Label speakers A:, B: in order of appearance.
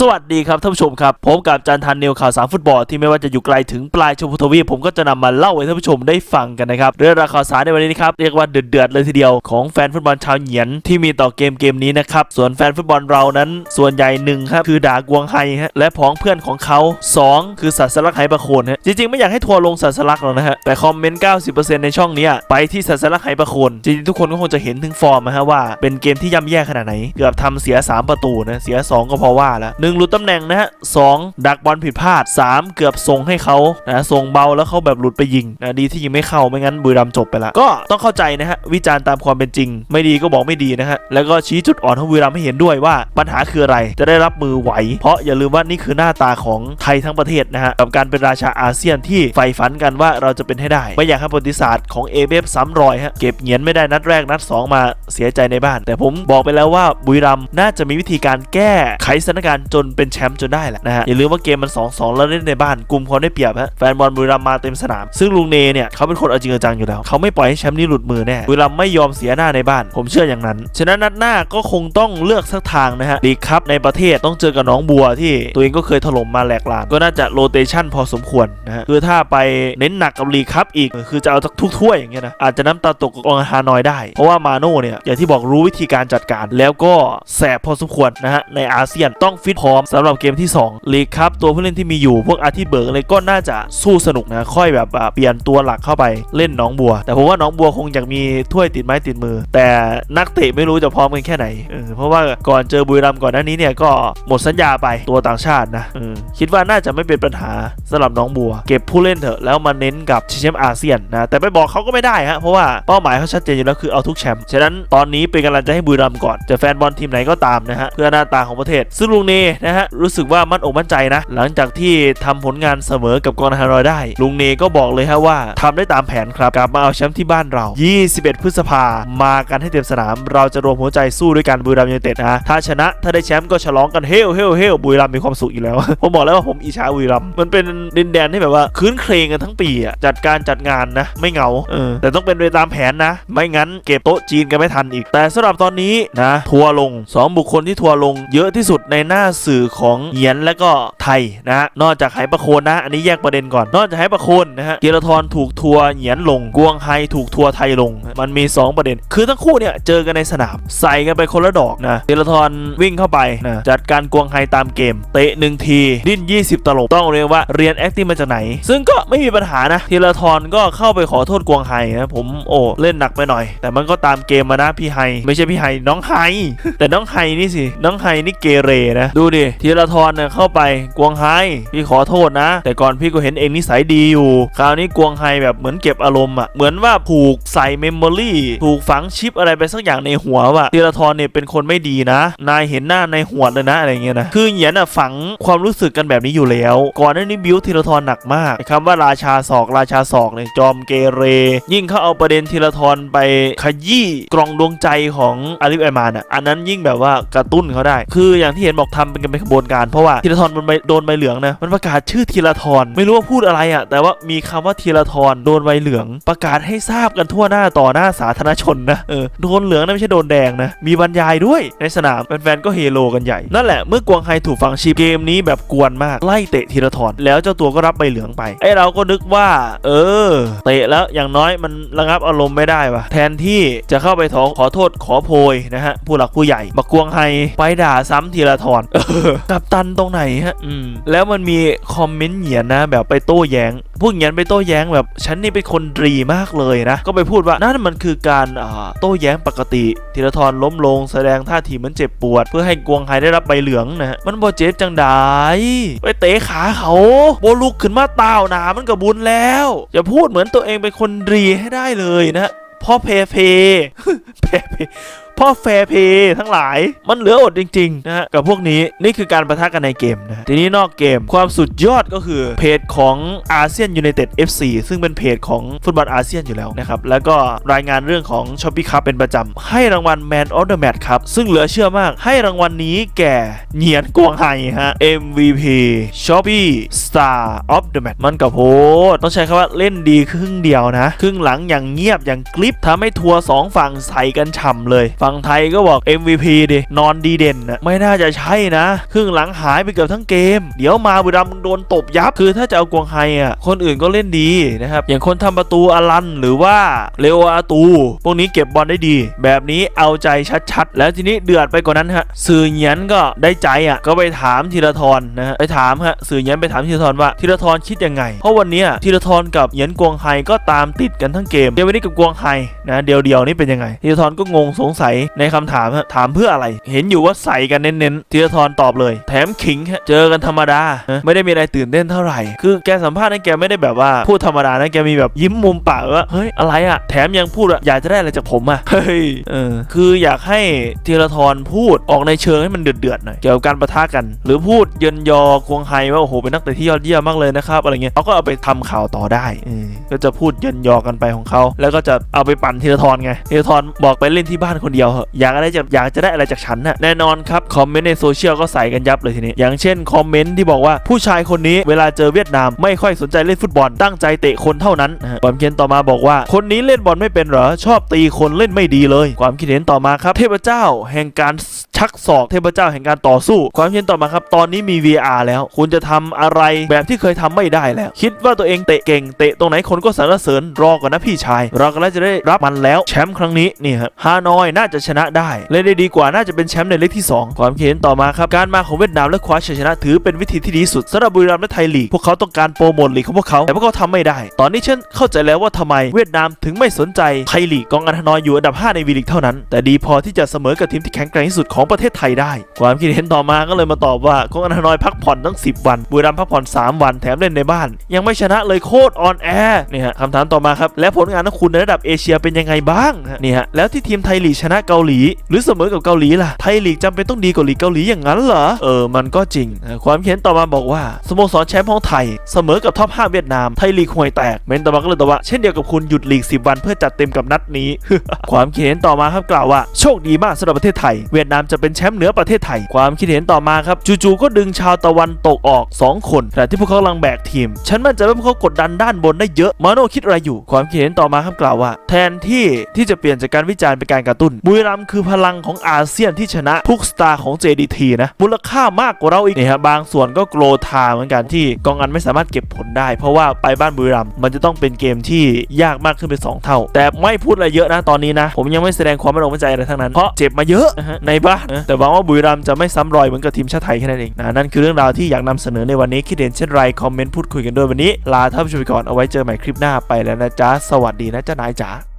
A: สวัสดีครับท่านผู้ชมครับผมกับจันทันเนวข่าวสารฟุตบอลที่ไม่ว่าจะอยู่ไกลถึงปลายชมพูทวีปผมก็จะนำมาเล่าให้ท่านผู้ชมได้ฟังกันนะครับเรื่องราวข่าวสารในวันนี้นะครับเรียกว่าเดือดๆเลยทีเดียวของแฟนฟุตบอลชาวเหยียนที่มีต่อเกมเกมนี้นะครับส่วนแฟนฟุตบอลเรานั้น ส่วนใหญ่หนึ่งครับคือด่ากวงไฮฮะและพ้องเพื่อนของเขาสองคือสัสลักไหประโคนฮะจริงๆไม่อยากให้ทัวร์ลงสัสลักหรอกนะฮะแต่คอมเมนต์90%ในช่องนี้ไปที่สัสลักไหประโคนจริงๆทุกคนก็คงจะเห็นถึงฟอร์มนะฮะว่าเป็นเกมที่ย่ำแย่ขนาดไหนเกือบทำเสียสามประตูนะเสียสองก็พอว่าแล้วหนึ่งหลุดตำแหน่งนะฮะสองดักบอลผิดพลาด 3 เกือบส่งให้เขานะส่งเบาแล้วเขาแบบหลุดไปยิงนะดีที่ยิงไม่เข้าไม่งั้นบุรีรัมจบไปละก็ต้องเข้าใจนะฮะวิจารณ์ตามความเป็นจริง ไม่ดีก็บอกไม่ดีนะฮะแล้วก็ชี้จุดอ่อนของบุรีรัมให้เห็นด้วยว่าปัญหาคืออะไรจะได้รับมือไหว เพราะอย่าลืมว่านี่คือหน้าตาของไทยทั้งประเทศนะฮะกับการเป็นราชาอาเซียนที่ใฝ่ฝันกันว่าเราจะเป็นให้ได้ไม่อยากให้ประวัติศาสตร์ของเอเบฟซ้ำรอยฮะเก็บเหงียนไม่ได้นัดแรกนัดสองมาเสียใจในบ้าน แต่ผมบอกไปแล้วว่าบุรีรัมน่าจะมีวิธีการแก้ไขสถานการณ์จจนเป็นแชมป์จนได้แหละนะฮะอย่าลืมว่าเกมมัน 2-2 แล้วเล่นในบ้านกลุ่มเขาได้เปรียบฮะแฟนบอลบุรีรัมย์มาเต็มสนาม ซึ่งลุงเนเนี่ยเขาเป็นคนเอาจริงเอาจังอยู่แล้ว เขาไม่ปล่อยให้แชมป์นี้หลุดมือแน่บุรีรัมย์ไม่ยอมเสียหน้าในบ้าน ผมเชื่ออย่างนั้น ฉะนั้นนัดหน้าก็คงต้องเลือกสักทางนะฮะลีกคัพในประเทศต้องเจอกับน้องบัวที่ตัวเองก็เคยถล่มมาแหลกลานก็น่าจะโรเตชันพอสมควรนะฮะคือถ้าไปเน้นหนักกับลีกคัพอีกคือจะเอาทุกถ้วยอย่างเงี้ยนะอาจจะน้ำตาตกกับองฮานอยได้ เพราะว่ามาโน่เนี่ยอย่างที่บอกรู้วิธีการจัดการแล้วก็แสบพอสมควรนะฮะในอาเซียนต้องฟิตพร้อมสำหรับเกมที่2ลีกคัพตัวผู้เล่นที่มีอยู่พวกอาทิตย์เบิร์กอะไรก็น่าจะสู้สนุกนะค่อยแบบเปลี่ยนตัวหลักเข้าไปเล่นน้องบัว แต่ผมว่าน้องบัวคงอยากมีถ้วยติดไม้ติดมือ แต่นักเตะไม่รู้จะพร้อมกันแค่ไหนเออเพราะว่าก่อนเจอบุรีรัมก่อนหน้านี้เนี่ยก็หมดสัญญาไปตัวต่างชาตินะออคิดว่าน่าจะไม่เป็นปัญหาสำหรับน้องบัว เก็บผู้เล่นเถอะแล้วมาเน้นกับชิงแชมป์อาเซียนนะแต่ไปบอกเขาก็ไม่ได้ฮะเพราะว่าเป้าหมายเขาชัดเจนอยู่แล้วคือเอาทุกแชมป์ฉะนั้นตอนนี้เป็นกำลังใจให้บุรีรัมก่อนจะแฟนบอลทีมไหนก็ตามนะฮะเพื่อหน้าตาของประเทศซึ่งลุงเนนะฮะ รู้สึกว่ามั่นอกมั่นใจนะ หลังจากที่ทำผลงานเสมอกับกองฮานอยได้ ลุงเนก็บอกเลยฮะว่าทำได้ตามแผนครับ กลับมาเอาแชมป์ที่บ้านเรา 21 พฤษภา มากันให้เต็มสนาม เราจะรวมหัวใจสู้ด้วยกันบุรีรัมย์ยูไนเต็ดนะ ถ้าชนะถ้าได้แชมป์ก็ฉลองกันเฮลเฮลเฮลบุรีรัมย์มีความสุขอีกแล้ว ผมบอกแล้วว่าผมอิจฉาบุรีรัมย์มันเป็นดินแดนที่แบบว่าคืนเครงกันทั้งปีอะจัดการจัดงานนะไม่เหงาเออแต่ต้องเป็นไปตามแผนนะ ไม่งั้นเก็บโต๊ะจีนกันไม่ทันอีก แต่สำหรับตอนนี้นะทัวร์ลง 2 บุคคลที่ทัวร์ลงเยอะที่สุดในหน้าสื่อของเหยียนและก็ไทยนะฮะนอกจากไหประโคนนะ อันนี้แยกประเด็นก่อน นอกจากไหประโคนนะฮะเกียรทรถูกทัวร์เหยียนลงกวงไฮถูกทัวร์ไทยลง มันมี 2 ประเด็น คือทั้งคู่เนี่ยเจอกันในสนามใส่กันไปคนละดอกนะเกียรทรวิ่งเข้าไปนะจัดการกวงไฮตามเกม เตะหนึ่งที ดิ้น 20 ตลบต้องเรียกว่าเรียน acting มาจากไหน ซึ่งก็ไม่มีปัญหานะธียรทรก็เข้าไปขอโทษกวงไฮนะผมโอ้เล่นหนักไปหน่อย แต่มันก็ตามเกมมานะพี่ไฮไม่ใช่พี่ไฮน้องไฮแต่น้องไฮนี่สิน้องไฮนี่เกเรนะดูดิธีรทรเนี่ยเข้าไปกวงไฮพี่ขอโทษนะ แต่ก่อนพี่ก็เห็นเองนิสัยดีอยู่ คราวนี้กวงไฮแบบเหมือนเก็บอารมณ์อะเหมือนว่าผูกใส่เมมโมรี่ถูกฝังชิปอะไรไปสักอย่างในหัวว่าธีรทรเนี่ยเป็นคนไม่ดีนะ นายเห็นหน้าในหัวเลยนะอะไรเงี้ยนะคือเหยียนอะฝังความรู้สึกกันแบบนี้อยู่แล้ว ก่อนหน้านี้บิวธีรทรหนักมากไอ้คำว่าราชาศอกราชาศอกเนี่ยจอมเกเร ยิ่งเขาเอาประเด็นธีรทรไปขยี้กรองดวงใจของอาลิฟไอมานอะอันนั้นยิ่งแบบว่ากระตุ้นเขาได้ คืออย่างที่เห็นบอกทำเป็นกันเป็นขบวนการเพราะว่าธีรทรมันไปโดนใบเหลืองนะมันประกาศชื่อธีรทรไม่รู้ว่าพูดอะไรอะ แต่ว่ามีคำว่าธีรทรโดนใบเหลือง ประกาศให้ทราบกันทั่วหน้าต่อหน้าสาธารณชนนะเออโดนเหลืองนะไม่ใช่โดนแดงนะมีบรรยายด้วยในสนามแฟนๆก็เฮโลกันใหญ่นั่นแหละเมื่อกวางไฮถูกฝังชิปเกมนี้แบบกวนมากไล่เตะธีรทรแล้วเจ้าตัวก็รับใบเหลืองไปไอ้เราก็นึกว่า เออ เตะแล้วอย่างน้อยมันระงับอารมณ์ไม่ได้วะแทนที่จะเข้าไปขอขอโทษขอโพยนะฮะผู้หลักผู้ใหญ่บักกวงไฮไปด่าซ้ำธีรทรเออกับตันตรงไหนฮะ อืม แล้วมันมีคอมเมนต์เหยียนนะ แบบไปโต้แย้ง พวกเหยียนไปโต้แย้งแบบฉันนี่เป็นคนดีมากเลยนะ ก็ไปพูดว่านั่นมันคือการอ่าโต้แย้งปกติ ธีรทรล้มลงแสดงท่าทีเหมือนเจ็บปวด เพื่อให้กวงไฮได้รับใบเหลืองนะฮะมันบ่เจ็บจังไดไปเตะขาเขาโบลุกขึ้นมาต้าวหนามันกับบุญแล้วอย่าพูดเหมือนตัวเองเป็นคนดีให้ได้เลยนะฮะพ่อเพเพเพเพ พ่อแฟร์เพย์ทั้งหลายมันเหลืออดจริงๆนะฮะกับพวกนี้นี่คือการประทะกันในเกมนะฮะทีนี้นอกเกมความสุดยอดก็คือเพจของอาเซียนยูไนเต็ด FC ซึ่งเป็นเพจของฟุตบอลอาเซียนอยู่แล้วนะครับ แล้วก็รายงานเรื่องของช้อปปี้คัพเป็นประจำ ให้รางวัล Man of the Match ครับ ซึ่งเหลือเชื่อมากให้รางวัลนี้แก่เหนียนกวงไฮฮะ MVP Shopee Star of the Match มันกับโพดต้องใช้คำว่าเล่นดีครึ่งเดียวนะ ครึ่งหลังอย่างเงียบอย่างกริปทำให้ทัวร์สองฝั่งใส่กันฉ่ำเลยฝั่งไทยก็บอก MVP ดินอนดีเด่นนะไม่น่าจะใช่นะ ครึ่งหลังหายไปเกือบทั้งเกม เดี๋ยวมาบุรีรัมย์มึงโดนตบยับ คือถ้าจะเอากวงไฮอะคนอื่นก็เล่นดีนะครับ อย่างคนทำประตูอลันหรือว่าเลโออาตู พวกนี้เก็บบอลได้ดี แบบนี้เอาใจชัดๆ แล้วทีนี้เดือดไปกว่านั้นฮะสื่อเหยียนก็ได้ใจอะก็ไปถามธีรทรนะฮะไปถามฮะสื่อเหยียนไปถามธีรทรว่าธีรทรคิดยังไง เพราะวันนี้ธีรทรกับเหยียนกวงไฮก็ตามติดกันทั้งเกมเดี๋ยววันนี้กับกวงไฮนะเดียวเดียวๆนี่เป็นยังไงธีรทรก็งงสงสัยในคำถามฮะถามเพื่ออะไร เห็นอยู่ว่าใส่กันเน้นๆธีรทรตอบเลย แถมขิงฮะเจอกันธรรมดา ไม่ได้มีอะไรตื่นเต้นเท่าไหร่ คือแกสัมภาษณ์นั้นแกไม่ได้แบบว่าพูดธรรมดานะแกมีแบบยิ้มมุมปากว่าเฮ้ยอะไรอะแถมยังพูดอะอยากจะได้อะไรจากผมอะเฮ้ยเออคืออยากให้ธีรทรพูดออกในเชิงให้มันเดือดๆหน่อยเกี่ยวกับการประทะกัน หรือพูดเยินยอควงไฮว่าโอ้โหเป็นนักเตะที่ยอดเยี่ยมมากเลยนะครับอะไรเงี้ยเขาก็เอาไปทำข่าวต่อได้ก็จะพูดเยินยอกันไปของเขาแล้วก็จะเอาไปปั่นธีรทรไงธีรทรบอกไปเล่นที่บ้านคนเดียวเหอะอยากอะไรจากอยากจะได้อะไรจากฉันน่ะแน่นอนครับคอมเมนต์ในโซเชียลก็ใส่กันยับเลยทีนี้ อย่างเช่นคอมเมนต์ที่บอกว่าผู้ชายคนนี้เวลาเจอเวียดนามไม่ค่อยสนใจเล่นฟุตบอลตั้งใจเตะคนเท่านั้นความคิดเห็นต่อมาบอกว่าคนนี้เล่นบอลไม่เป็นเหรอชอบตีคนเล่นไม่ดีเลย ความคิดเห็นต่อมาครับ เทพเจ้าแห่งการชักศอกเทพเจ้าแห่งการต่อสู้ ความคิดเห็นต่อมาครับ ตอนนี้มี VR แล้ว คุณจะทำอะไรแบบที่เคยทำไม่ได้แล้ว คิดว่าตัวเองเตะเก่ง เตะตรงไหนคนก็สรรเสริญรอก่อนนะพี่ชาย เราก็จะได้รับมันแล้วแชมป์ครั้งนี้นี่ครับฮานอยน่าจะชนะได้เล่นได้ดีกว่าน่าจะเป็นแชมป์ในเล็กที่ 2 ความคิดเห็นต่อมาครับการมาของเวียดนามและคว้าชัยชนะถือเป็นวิธีที่ดีสุดสำหรับบุรีรัมย์และไทยลีกพวกเขาต้องการโปรโมทลีกของพวกเขาแต่พวกเขาทำไม่ได้ ตอนนี้ฉันเข้าใจแล้วว่าทำไมเวียดนามถึงไม่สนใจไทยลีกกองอันธนอยอยู่อันดับ 5 ในวีลีกเท่านั้น แต่ดีพอที่จะเสมอกับทีมที่แข็งแกร่งที่สุดของประเทศไทยได้ ความคิดเห็นต่อมาก็เลยมาตอบว่ากองอันธนอยพักผ่อนตั้ง 10 วันบุรีรัมย์พักผ่อน 3 วันแถมเล่นในบ้าน ยังไม่ชนะเลยโคตรออนแอร์นี่ฮะคำถามต่อมาครับ และผลงานของคุณในระดับเอเชียเป็นยังไงบ้างฮะนี่ฮะแล้วที่ทีมไทยลีกชนะเกาหลี หรือเสมอกับเกาหลีล่ะไทยลีกจำเป็นต้องดีกว่าลีกเกาหลีอย่างนั้นเหรอเออมันก็จริง ความคิดเห็นต่อมาบอกว่าสโมสรแชมป์ของไทย เสมอกับท็อป5เวียดนามไทยลีกห่วยแตกเมนต่อมาก็เลยตอบว่าเช่นเดียวกับคุณหยุดลีก 10 วันเพื่อจัดเต็มกับนัดนี้ ความคิดเห็นต่อมาครับกล่าวว่าโชคดีมากสำหรับประเทศไทย เวียดนามจะเป็นแชมป์เหนือประเทศไทย ความคิดเห็นต่อมาครับจู่ๆก็ดึงชาวตะวันตกออก 2 คนขณะที่พวกเขาลังแบกทีม ฉันมั่นใจว่าพวกเขากดดันด้านบนได้เยอะมาโน่คิดอะไรอยู่ ความคิดเห็นต่อมาครับกล่าวว่า แทนที่ที่จะเปลี่ยนจากการวิจารณ์เป็นการกระตุ้นบุรีรัมย์คือพลังของอาเซียนที่ชนะทุกสตาร์ของ JDT นะมูลค่ามากกว่าเราอีกนี่ฮะบางส่วนก็โกรธาเหมือนกันที่กองอันไม่สามารถเก็บผลได้ เพราะว่าไปบ้านบุรีรัมย์มันจะต้องเป็นเกมที่ยากมากขึ้นเป็นสองเท่า แต่ไม่พูดอะไรเยอะนะตอนนี้นะ ผมยังไม่แสดงความไม่ไว้วางใจอะไรทั้งนั้นเพราะเจ็บมาเยอะในบ้านแต่หวังว่าบุรีรัมย์จะไม่ซ้ำรอยเหมือนกับทีมชาติไทยแค่นั้นเองนะนั่นคือเรื่องราวที่อยากนำเสนอในวันนี้คิดเห็นเช่นไรคอมเมนต์พูดคุยกันด้วยวันนี้ลาท่านผู้ชมไปก่อนเอาไว้เจอใหม่คลิปหน้าไปแล้วนะจ๊ะสวัสดีนะจ๊ะนายจ๋า